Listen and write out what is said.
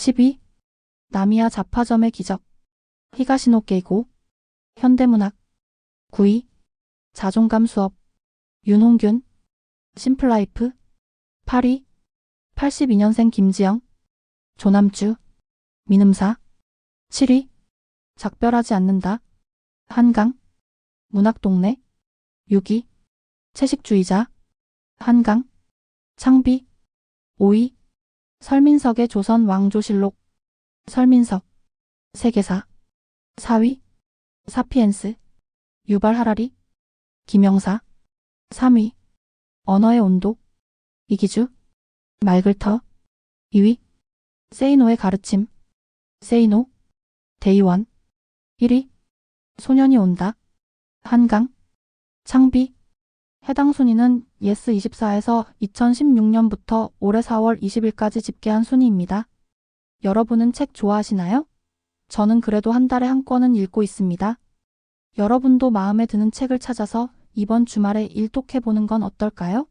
12. 나미야 잡화점의 기적. 히가시노 게이고. 현대문학. 9위. 자존감 수업. 윤홍균. 심플라이프. 8위. 82년생 김지영. 조남주. 민음사. 7위. 작별하지 않는다. 한강. 문학동네. 6위. 채식주의자. 한강. 창비. 5위. 설민석의 조선 왕조실록. 설민석. 세계사. 4위. 사피엔스. 유발 하라리. 김영사. 3위. 언어의 온도. 이기주. 말글터. 2위. 세이노의 가르침. 세이노. 대의원. 1위. 소년이 온다. 한강. 창비. 해당 순위는 예스24에서 2016년부터 올해 4월 20일까지 집계한 순위입니다. 여러분은 책 좋아하시나요? 저는 그래도 한 달에 한 권은 읽고 있습니다. 여러분도 마음에 드는 책을 찾아서 이번 주말에 일독해보는 건 어떨까요?